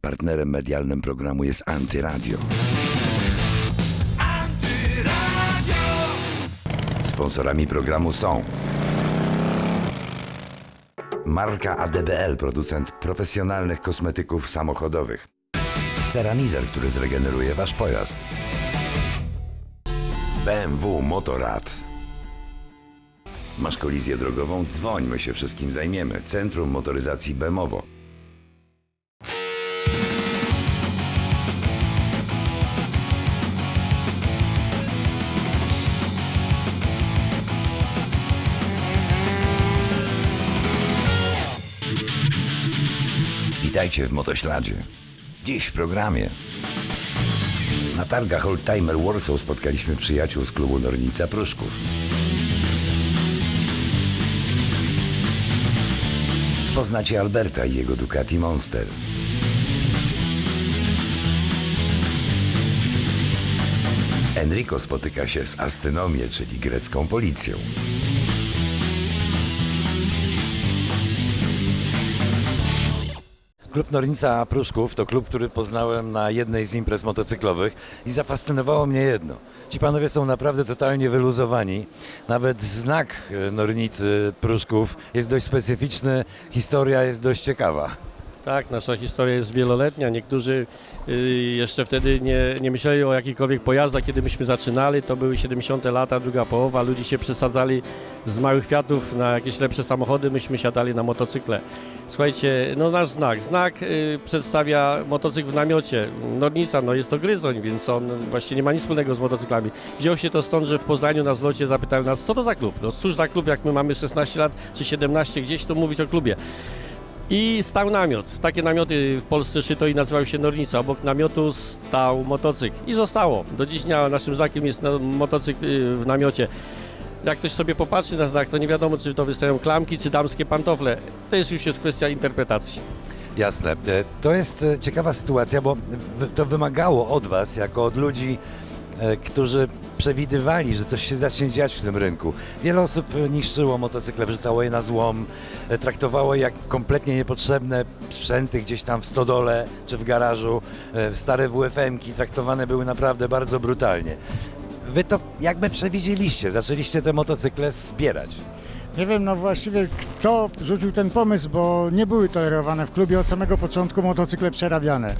Partnerem medialnym programu jest Antyradio. Sponsorami programu są Marka ADBL, producent profesjonalnych kosmetyków samochodowych. Ceramizer, który zregeneruje Wasz pojazd. BMW Motorrad. Masz kolizję drogową? Dzwoń, my się wszystkim zajmiemy. Centrum Motoryzacji Bemowo. Witajcie w Motośladzie. Dziś w programie. Na targach Oldtimer Warsaw spotkaliśmy przyjaciół z klubu Nornica Pruszków. Poznacie Alberta i jego Ducati Monster. Enrico spotyka się z Astynomię, czyli grecką policją. Klub Nornica Pruszków to klub, który poznałem na jednej z imprez motocyklowych i zafascynowało mnie jedno. Ci panowie są naprawdę totalnie wyluzowani. Nawet znak Nornicy Pruszków jest dość specyficzny, historia jest dość ciekawa. Tak, nasza historia jest wieloletnia. Niektórzy y, jeszcze wtedy nie, nie myśleli o jakichkolwiek pojazdach, kiedy myśmy zaczynali. To były 70. lata, druga połowa. Ludzie się przesadzali z małych Fiatów na jakieś lepsze samochody. Myśmy siadali na motocykle. Słuchajcie, no nasz znak. Znak y, przedstawia motocykl w namiocie. Nornica, no jest to gryzoń, więc on właśnie nie ma nic wspólnego z motocyklami. Wziął się to stąd, że w Poznaniu na zlocie zapytają nas, co to za klub? No cóż za klub, jak my mamy 16 lat czy 17 gdzieś, to mówić o klubie. I stał namiot. Takie namioty w Polsce szyto i nazywał się Nornica. Obok namiotu stał motocykl. I zostało. Do dziś dnia naszym znakiem jest motocykl y, w namiocie. Jak ktoś sobie popatrzy na znak, to nie wiadomo, czy to wystają klamki, czy damskie pantofle. To jest już jest kwestia interpretacji. Jasne. E, To jest e, ciekawa sytuacja, bo to wymagało od Was, jako od ludzi, e, którzy przewidywali, że coś się zacznie dziać w tym rynku. Wiele osób niszczyło motocykle, wrzucało je na złom, traktowało je jak kompletnie niepotrzebne sprzęty gdzieś tam w stodole czy w garażu. E, Stare WFM-ki traktowane były naprawdę bardzo brutalnie. Wy to jakby przewidzieliście, zaczęliście te motocykle zbierać. Nie wiem, no właściwie kto rzucił ten pomysł, bo nie były tolerowane w klubie od samego początku motocykle przerabiane.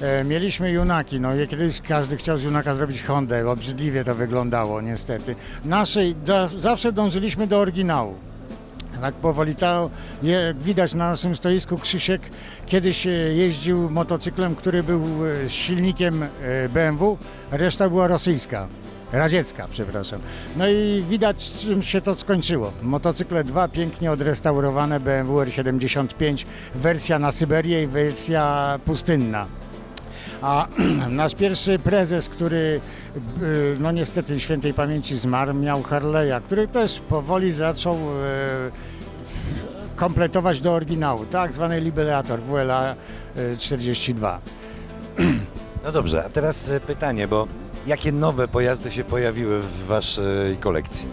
E, mieliśmy junaki, no i kiedyś każdy chciał z junaka zrobić Hondę, obrzydliwie to wyglądało niestety. Naszej da, zawsze dążyliśmy do oryginału. Tak powoli to, je, widać na naszym stoisku Krzysiek kiedyś e, jeździł motocyklem, który był e, z silnikiem e, BMW, reszta była rosyjska. Radziecka, przepraszam. No i widać, czym się to skończyło. Motocykle dwa pięknie odrestaurowane BMW R75, wersja na Syberię i wersja pustynna. A nasz pierwszy prezes, który y, no niestety świętej pamięci zmarł, miał Harley'a, który też powoli zaczął w- kompletować do oryginału, tak zwany Liberator WLA e, 42. No dobrze, a teraz e, pytanie, bo jakie nowe pojazdy się pojawiły w Waszej kolekcji?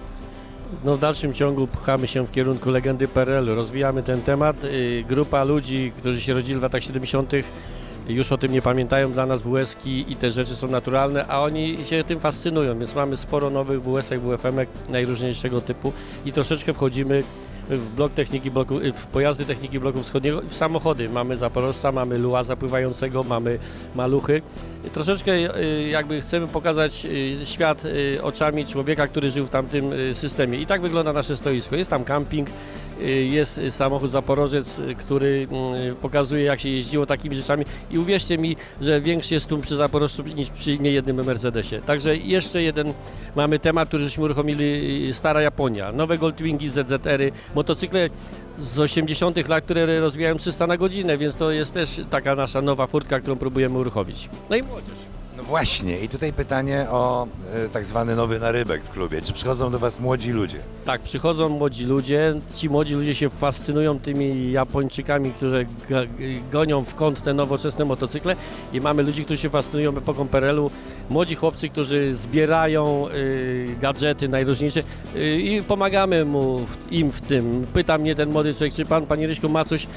No w dalszym ciągu pchamy się w kierunku legendy PRL, rozwijamy ten temat. Y, Grupa ludzi, którzy się rodzili w latach 70. już o tym nie pamiętają, dla nas WS-ki i te rzeczy są naturalne, a oni się tym fascynują, więc mamy sporo nowych WS-ek, WFM-ek najróżniejszego typu i troszeczkę wchodzimy w blok techniki bloku, w pojazdy techniki bloku wschodniego w samochody. Mamy Zaporożca, mamy Luaza pływającego, mamy Maluchy. Troszeczkę y, jakby chcemy pokazać y, świat y, oczami człowieka, który żył w tamtym y, systemie. I tak wygląda nasze stoisko. Jest tam camping, y, jest y, samochód Zaporożec, y, który y, pokazuje jak się jeździło takimi rzeczami i uwierzcie mi, że większy jest tłum przy Zaporożcu niż przy niejednym Mercedesie. Także jeszcze jeden mamy temat, który żeśmy uruchomili, Stara Japonia. Nowe Goldwingi, ZZR-y, motocykle z 80 lat, które rozwijają 300 na godzinę, więc to jest też taka nasza nowa furtka, którą próbujemy uruchomić. No i młodzież. No właśnie, i tutaj pytanie o e, tak zwany nowy narybek w klubie. Czy przychodzą do Was młodzi ludzie? Tak, przychodzą młodzi ludzie, ci młodzi ludzie się fascynują tymi Japończykami, którzy gonią w kąt te nowoczesne motocykle i mamy ludzi, którzy się fascynują epoką PRL-u, młodzi chłopcy, którzy zbierają y, gadżety najróżniejsze y, i pomagamy mu, im w tym. Pyta mnie ten młody człowiek, czy pan, panie Ryśku, ma coś y,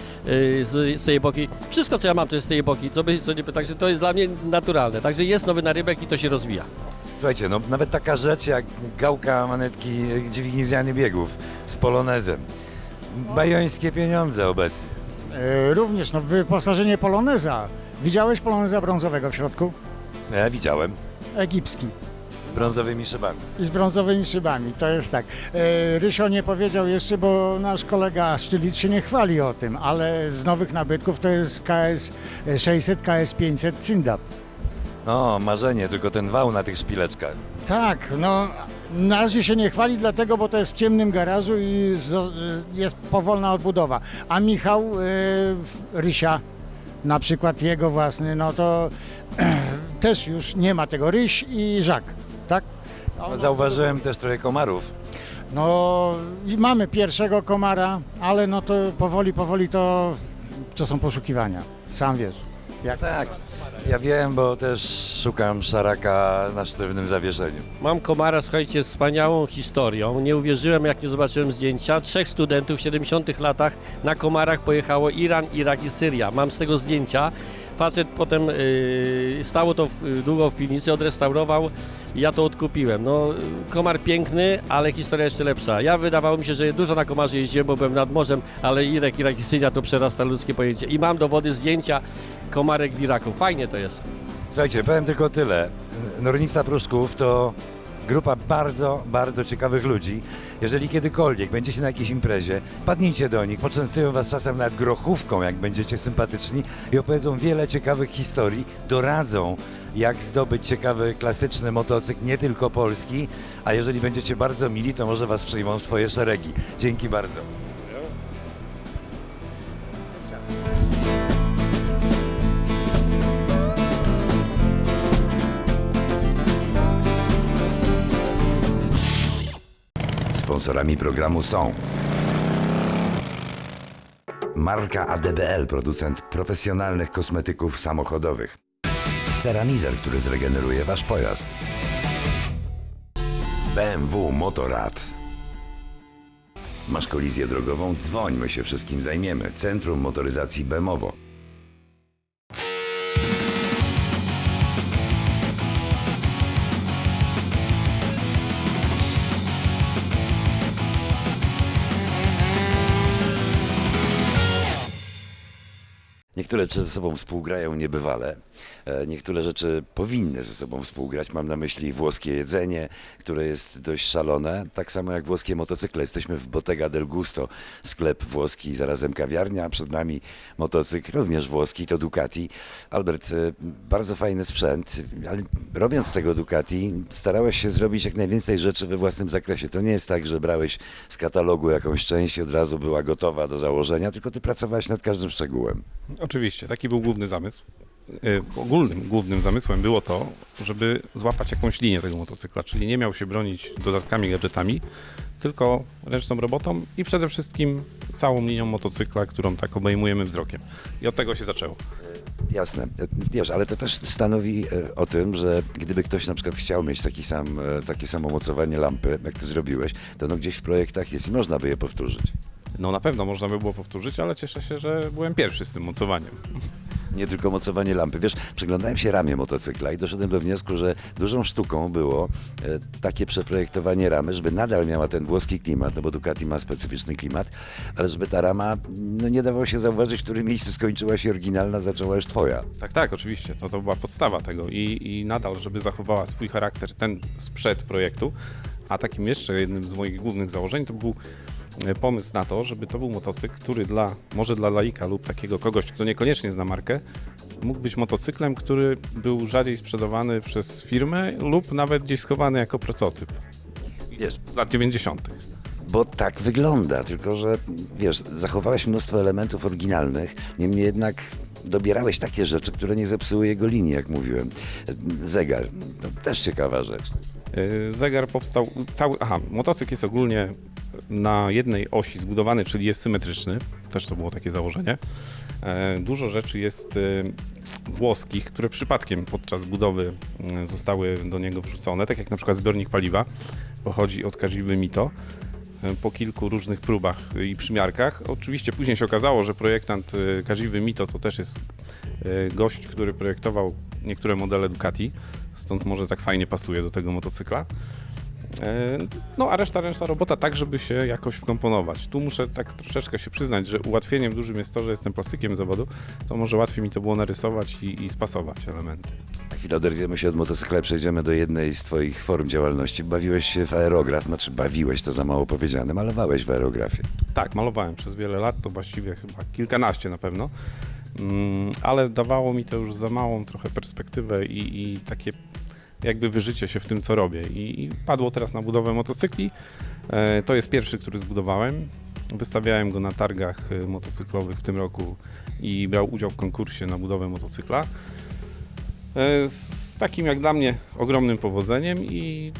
z, z tej epoki. Wszystko, co ja mam, to jest z tej epoki, co by co nie także to jest dla mnie naturalne. Także jest nowy narybek i to się rozwija. Słuchajcie, no nawet taka rzecz jak gałka manetki e, dźwigni zmiany biegów z polonezem. Bajońskie pieniądze obecnie. E, Również no, wyposażenie poloneza. Widziałeś poloneza brązowego w środku? Ja widziałem. Egipski. Z brązowymi szybami. I z brązowymi szybami, to jest tak. E, Rysio nie powiedział jeszcze, bo nasz kolega Sztylic się nie chwali o tym, ale z nowych nabytków to jest KS 600, KS 500 Cindap. No, marzenie, tylko ten wał na tych szpileczkach. Tak, no na razie się nie chwali dlatego, bo to jest w ciemnym garażu i zo- jest powolna odbudowa. A Michał e, Rysia, na przykład jego własny, no to też już nie ma tego Ryś i Żak, tak? No, zauważyłem też trochę komarów. No i mamy pierwszego komara, ale no to powoli, powoli to, to są poszukiwania, sam wiesz. Jak Tak, ja wiem, bo też szukam szaraka na sztywnym zawieszeniu. Mam komara, słuchajcie, z wspaniałą historią. Nie uwierzyłem, jak nie zobaczyłem zdjęcia. Trzech studentów w 70 latach na komarach pojechało Iran, Irak i Syria. Mam z tego zdjęcia. Facet potem yy, stało to w, długo w piwnicy, odrestaurował i ja to odkupiłem. No, y, komar piękny, ale historia jeszcze lepsza. Ja wydawało mi się, że dużo na komarze jeździłem, bo byłem nad morzem, ale Irak, Irak i Syria to przerasta ludzkie pojęcie. I mam dowody, zdjęcia komarek w Iraku. Fajnie to jest. Słuchajcie, powiem tylko tyle. Nornica Pruszków to grupa bardzo, bardzo ciekawych ludzi. Jeżeli kiedykolwiek będziecie na jakiejś imprezie, padnijcie do nich, poczęstują was czasem nawet grochówką, jak będziecie sympatyczni i opowiedzą wiele ciekawych historii, doradzą, jak zdobyć ciekawy, klasyczny motocykl, nie tylko polski, a jeżeli będziecie bardzo mili, to może was przyjmą swoje szeregi. Dzięki bardzo. Sponsorami programu są Marka ADBL, producent profesjonalnych kosmetyków samochodowych. Ceramizer, który zregeneruje Wasz pojazd. BMW Motorrad. Masz kolizję drogową? Dzwoń, my się wszystkim zajmiemy. Centrum Motoryzacji Bemowo. Niektóre ze sobą współgrają niebywale. E, Niektóre rzeczy powinny ze sobą współgrać. Mam na myśli włoskie jedzenie, które jest dość szalone. Tak samo jak włoskie motocykle. Jesteśmy w Bottega del Gusto, sklep włoski, zarazem kawiarnia. a Przed nami motocykl, również włoski, to Ducati. Albert, e, bardzo fajny sprzęt, ale robiąc tego Ducati, starałeś się zrobić jak najwięcej rzeczy we własnym zakresie. To nie jest tak, że brałeś z katalogu jakąś część i od razu była gotowa do założenia, tylko ty pracowałeś nad każdym szczegółem. Oczywiście, taki był główny zamysł. Y, Ogólnym głównym zamysłem było to, żeby złapać jakąś linię tego motocykla, czyli nie miał się bronić dodatkami, gadżetami, tylko ręczną robotą i przede wszystkim całą linią motocykla, którą tak obejmujemy wzrokiem. I od tego się zaczęło. Jasne. E, Wiesz, ale to też stanowi e, o tym, że gdyby ktoś na przykład chciał mieć taki sam, e, takie samo mocowanie lampy, jak ty zrobiłeś, to no gdzieś w projektach jest i można by je powtórzyć. No na pewno można by było powtórzyć, ale cieszę się, że byłem pierwszy z tym mocowaniem. Nie tylko mocowanie lampy. Wiesz, przyglądałem się ramię motocykla i doszedłem do wniosku, że dużą sztuką było e, takie przeprojektowanie ramy, żeby nadal miała ten włoski klimat, no bo Ducati ma specyficzny klimat, ale żeby ta rama, no nie dawało się zauważyć, w którym miejscu skończyła się oryginalna, zaczęła już twoja. Tak, tak, oczywiście. To, to była podstawa tego i, i nadal, żeby zachowała swój charakter ten sprzed projektu, a takim jeszcze jednym z moich głównych założeń to był pomysł na to, żeby to był motocykl, który dla, może dla laika lub takiego kogoś, kto niekoniecznie zna markę, mógł być motocyklem, który był rzadziej sprzedawany przez firmę lub nawet gdzieś schowany jako prototyp Wiesz, lat 90. Bo tak wygląda, tylko że wiesz, zachowałeś mnóstwo elementów oryginalnych, niemniej jednak dobierałeś takie rzeczy, które nie zepsuły jego linii, jak mówiłem. Zegar, to też ciekawa rzecz. E, Zegar powstał, cały, aha, motocykl jest ogólnie na jednej osi zbudowany, czyli jest symetryczny, też to było takie założenie. E, Dużo rzeczy jest e, włoskich, które przypadkiem podczas budowy zostały do niego wrzucone, tak jak na przykład zbiornik paliwa, pochodzi od Kajiby Mito. Po kilku różnych próbach i przymiarkach. Oczywiście później się okazało, że projektant Kajiby Mito to też jest gość, który projektował niektóre modele Ducati, stąd może tak fajnie pasuje do tego motocykla. E, No a reszta, reszta robota tak, żeby się jakoś wkomponować. Tu muszę tak troszeczkę się przyznać, że ułatwieniem dużym jest to, że jestem plastykiem zawodu, to może łatwiej mi to było narysować i, i spasować elementy. Na chwilę oderwiemy się od motocykla przejdziemy do jednej z twoich form działalności. Bawiłeś się w aerograf, znaczy bawiłeś, to za mało powiedziane, malowałeś w aerografie. Tak, malowałem przez wiele lat, to właściwie chyba kilkanaście na pewno, Mm, ale dawało mi to już za małą trochę perspektywę i, i takie jakby wyżycie się w tym, co robię. I, padło teraz na budowę motocykli. E, to jest pierwszy, który zbudowałem. Wystawiałem go na targach e, motocyklowych w tym roku i brał udział w konkursie na budowę motocykla. E, z takim jak dla mnie ogromnym powodzeniem i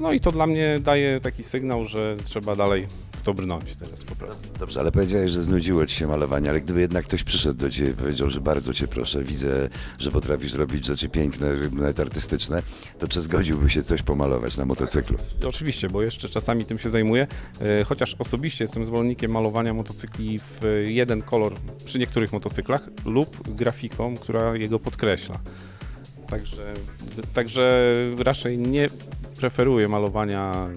no i to dla mnie daje taki sygnał, że trzeba dalej to brnąć teraz po prostu. Dobrze, ale powiedziałeś, że znudziło ci się malowanie, ale gdyby jednak ktoś przyszedł do ciebie i powiedział, że bardzo cię proszę, widzę, że potrafisz robić rzeczy piękne, nawet artystyczne, to czy zgodziłby się coś pomalować na motocyklu? Oczywiście, bo jeszcze czasami tym się zajmuję, e, chociaż osobiście jestem zwolennikiem malowania motocykli w jeden kolor przy niektórych motocyklach lub grafiką, która jego podkreśla. Także, także raczej nie preferuję malowania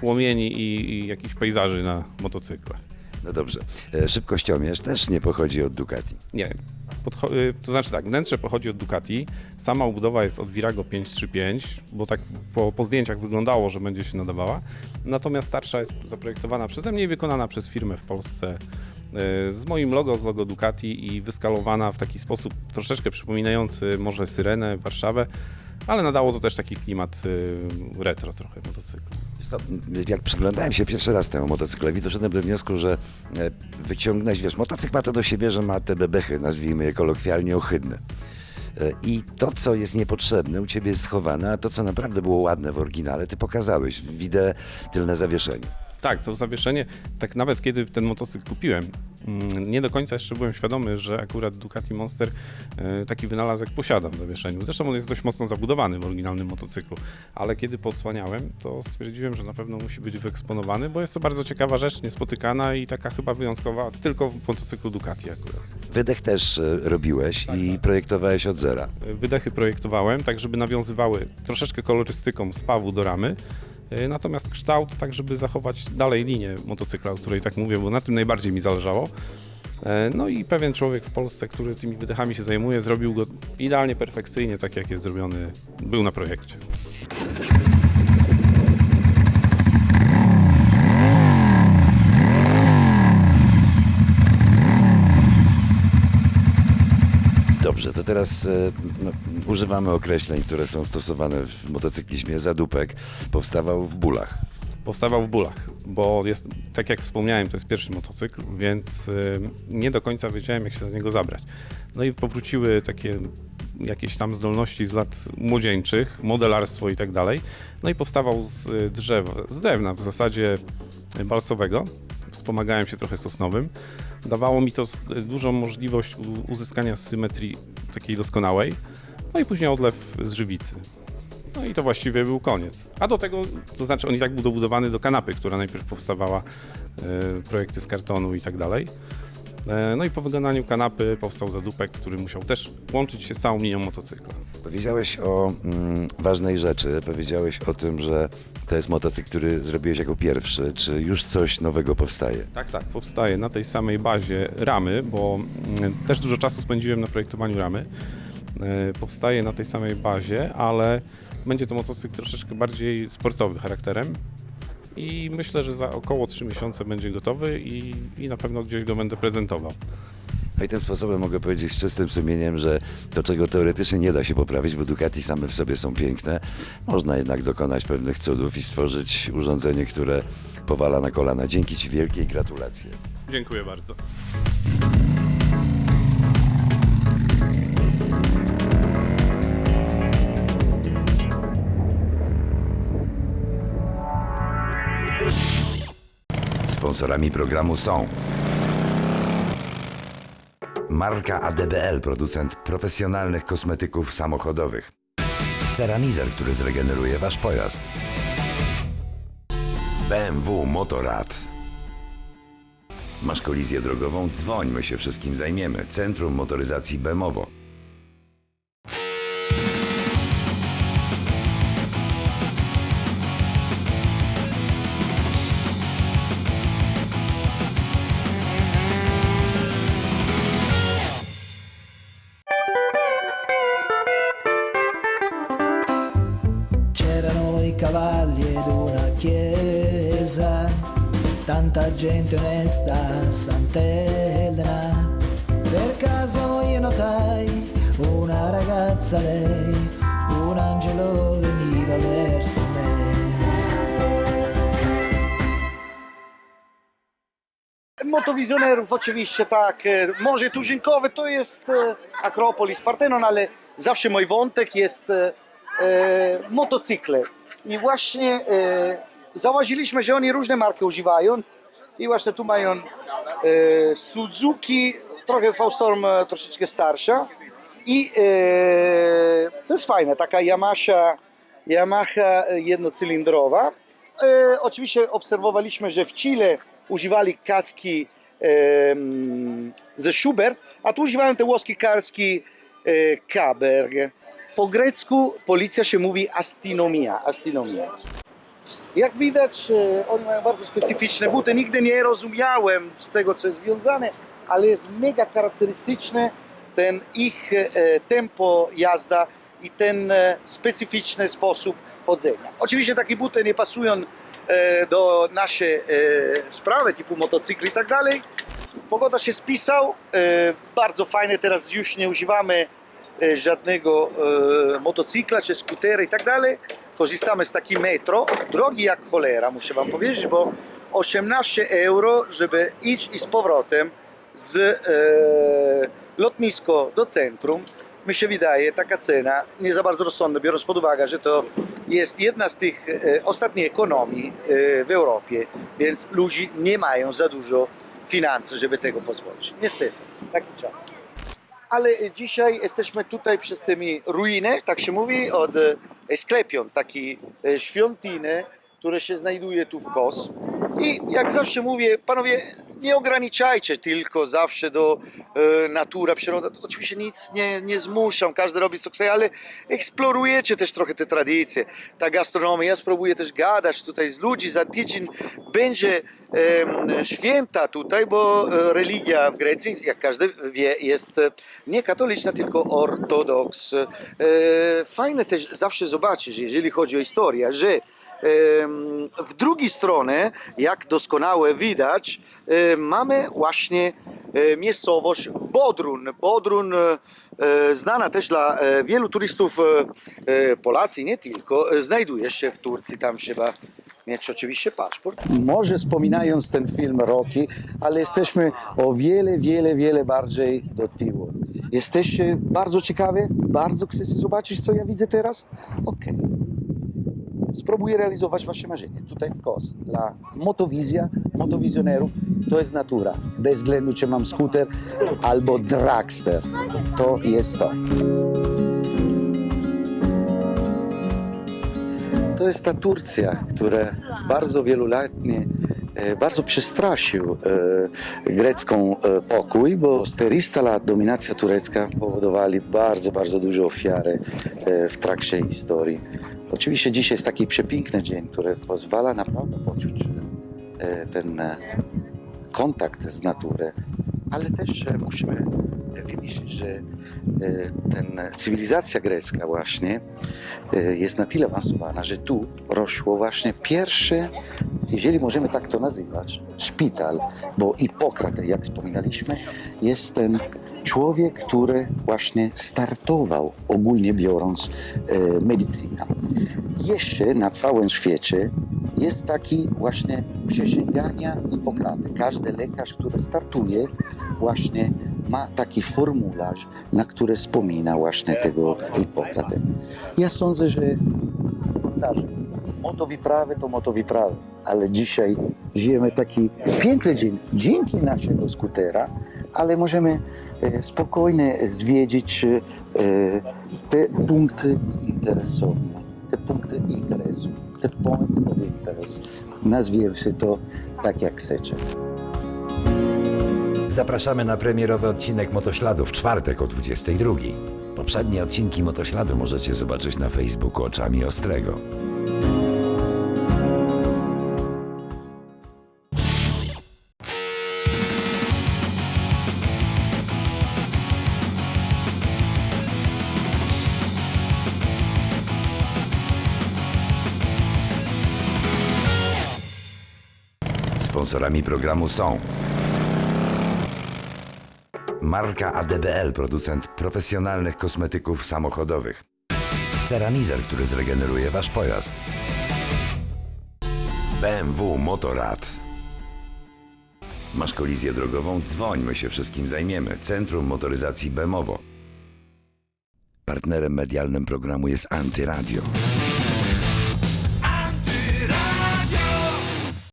płomieni i, i jakichś pejzaży na motocyklach. No dobrze. E, Szybkościomierz też nie pochodzi od Ducati. Nie. Podcho- y, to znaczy tak, wnętrze pochodzi od Ducati, sama obudowa jest od Virago 535, bo tak po, po zdjęciach wyglądało, że będzie się nadawała. Natomiast tarcza jest zaprojektowana przeze mnie i wykonana przez firmę w Polsce z moim logo, z logo Ducati i wyskalowana w taki sposób troszeczkę przypominający może Syrenę, Warszawę, ale nadało to też taki klimat y, retro trochę motocyklu. Jak przyglądałem się pierwszy raz temu motocyklowi, doszedłem do wniosku, że e, wyciągnąć, wiesz, motocykl ma to do siebie, że ma te bebechy, nazwijmy je kolokwialnie, ohydne. E, I to, co jest niepotrzebne, u ciebie jest schowane, a to, co naprawdę było ładne w oryginale, ty pokazałeś. Widzę tylne zawieszenie. Tak, to zawieszenie, tak nawet kiedy ten motocykl kupiłem, mm, nie do końca jeszcze byłem świadomy, że akurat Ducati Monster e, taki wynalazek posiada w zawieszeniu. Zresztą on jest dość mocno zabudowany w oryginalnym motocyklu, ale kiedy podsłaniałem, to stwierdziłem, że na pewno musi być wyeksponowany, bo jest to bardzo ciekawa rzecz, niespotykana i taka chyba wyjątkowa tylko w motocyklu Ducati akurat. Wydech też e, robiłeś i projektowałeś od zera. Wydechy projektowałem tak, żeby nawiązywały troszeczkę kolorystyką z pawu do ramy, e, natomiast kształt tak, żeby zachować dalej linię motocykla, o której tak mówię, bo na tym najbardziej mi zależało. E, No i pewien człowiek w Polsce, który tymi wydechami się zajmuje, zrobił go idealnie, perfekcyjnie, tak jak jest zrobiony, był na projekcie. Dobrze, to teraz e, no, używamy określeń, które są stosowane w motocyklizmie. Zadupek powstawał w bólach. Powstawał w bólach, bo jest, tak jak wspomniałem, to jest pierwszy motocykl, więc y, nie do końca wiedziałem, jak się za niego zabrać. No i powróciły takie jakieś tam zdolności z lat młodzieńczych, modelarstwo i tak dalej. No i powstawał z y, drzewa, z drewna w zasadzie balsowego. Wspomagałem się trochę sosnowym. Dawało mi to dużą możliwość uzyskania symetrii takiej doskonałej. No i później odlew z żywicy. No i to właściwie był koniec. A do tego, to znaczy on i tak był dobudowany do kanapy, która najpierw powstawała, e, projekty z kartonu i tak dalej. E, no i po wykonaniu kanapy powstał zadupek, który musiał też łączyć się z całą linią motocykla. Powiedziałeś o mm, ważnej rzeczy. Powiedziałeś o tym, że to jest motocykl, który zrobiłeś jako pierwszy. Czy już coś nowego powstaje? Tak, tak, powstaje na tej samej bazie ramy, bo mm, też dużo czasu spędziłem na projektowaniu ramy. E, Powstaje na tej samej bazie, ale będzie to motocykl troszeczkę bardziej sportowy charakterem. I myślę, że za około 3 miesiące będzie gotowy i, i na pewno gdzieś go będę prezentował. No i tym sposobem mogę powiedzieć z czystym sumieniem, że to, czego teoretycznie nie da się poprawić, bo Ducati same w sobie są piękne, można jednak dokonać pewnych cudów i stworzyć urządzenie, które powala na kolana. Dzięki Ci wielkie i gratulacje. Dziękuję bardzo. Sponsorami programu są Marka ADBL, producent profesjonalnych kosmetyków samochodowych. Ceramizer, który zregeneruje Wasz pojazd. BMW Motorrad. Masz kolizję drogową? Dzwoń, my się wszystkim zajmiemy. Centrum Motoryzacji Bemowo. Tanta gente onesta, sant'Elena. Per caso io notai una ragazza lei, un angelo veniva verso me. Motowizjonerów oczywiście tak. e, Morze Tuzinkowe to jest e, Akropolis, Partenon, ale zawsze mój wątek jest e, e, motocykle. I właśnie e, zauważyliśmy, że oni różne marki używają. I właśnie tu mają e, Suzuki, trochę V-Storm e, troszeczkę starsza. I e, to jest fajne, taka Yamaha, Yamaha e, jednocylindrowa. E, oczywiście obserwowaliśmy, że w Chile używali kaski em, ze Schubert, a tu używają te włoskie kaski e, Kaberg. Po grecku policja się mówi astinomia. astinomia. Jak widać, e, oni mają bardzo specyficzne buty. Nigdy nie rozumiałem z tego, co jest związane, ale jest mega charakterystyczne ten ich e, tempo jazda i ten e, specyficzny sposób chodzenia. Oczywiście takie buty nie pasują e, do naszej e, sprawy, typu motocykli i tak dalej. Pogoda się spisał, e, bardzo fajne, teraz już nie używamy e, żadnego e, motocykla czy skutera i tak dalej. Korzystamy z takiej metro, drogi jak cholera, muszę wam powiedzieć, bo 18 euro, żeby iść i z powrotem z e, lotnisko do centrum. Mi się wydaje taka cena nie za bardzo rozsądna, biorąc pod uwagę, że to jest jedna z tych e, ostatnich ekonomii e, w Europie, więc ludzie nie mają za dużo finansów, żeby tego pozwolić. Niestety, taki czas. Ale dzisiaj jesteśmy tutaj przez tymi ruiny, tak się mówi, od e, Sklepion, taki e, świątyny, które się znajduje tu w Kos. I jak zawsze mówię, panowie, nie ograniczajcie tylko zawsze do e, natura, przyroda. To oczywiście nic nie, nie zmuszam, każdy robi co chce, ale eksplorujecie też trochę te tradycje. Ta gastronomia, ja spróbuję też gadać tutaj z ludźmi. Za tydzień będzie em, święta tutaj, bo e, religia w Grecji, jak każdy wie, jest e, nie katoliczna, tylko ortodoks. E, Fajne też zawsze zobaczyć, jeżeli chodzi o historię, że w drugiej stronie, jak doskonale widać, mamy właśnie miejscowość Bodrun. Bodrun e, znana też dla e, wielu turystów e, Polacy, nie tylko, znajduje się w Turcji, tam trzeba mieć oczywiście paszport. Może wspominając ten film Rocky, ale jesteśmy o wiele, wiele, wiele bardziej do tyłu. Jesteście bardzo ciekawi? Bardzo chcecie zobaczyć, co ja widzę teraz? Okej. Spróbuję realizować wasze marzenie. Tutaj w KOS. Dla motowizja, motowizjonerów to jest natura. Bez względu, czy mam skuter albo dragster. To jest to. To jest ta Turcja, która bardzo wieloletnie e, bardzo przestraszył e, grecką e, pokój, bo 400 lat dominacja turecka powodowali bardzo, bardzo duże ofiary e, w trakcie historii. Oczywiście dzisiaj jest taki przepiękny dzień, który pozwala naprawdę poczuć e, ten e, kontakt z naturą, ale też e, musimy wymyślić, że e, ten cywilizacja grecka właśnie e, jest na tyle awansowana, że tu rośło właśnie pierwsze, jeżeli możemy tak to nazywać, szpital, bo Hipokratę, jak wspominaliśmy, jest ten człowiek, który właśnie startował, ogólnie biorąc, e, medycynę. Jeszcze na całym świecie jest taki właśnie przysięgania Hipokraty. Każdy lekarz, który startuje, właśnie ma taki formularz, na który wspomina właśnie tego Hipokratę. Ja sądzę, że powtarzam, motowiprawy to motowiprawy, ale dzisiaj żyjemy taki piękny dzień dzięki naszego skutera, ale możemy e, spokojnie zwiedzić e, te punkty interesowne, te punkty interesu, te point of. Nazwijmy się to tak jak chcecie. Zapraszamy na premierowy odcinek Motośladu w czwartek o 22. Poprzednie odcinki Motośladu możecie zobaczyć na Facebooku Oczami Ostrego. Sponsorami programu są Marka ADBL, producent profesjonalnych kosmetyków samochodowych. Ceramizer, który zregeneruje Wasz pojazd. BMW Motorrad. Masz kolizję drogową? Dzwoń, my się wszystkim zajmiemy. Centrum Motoryzacji Bemowo. Partnerem medialnym programu jest Antyradio.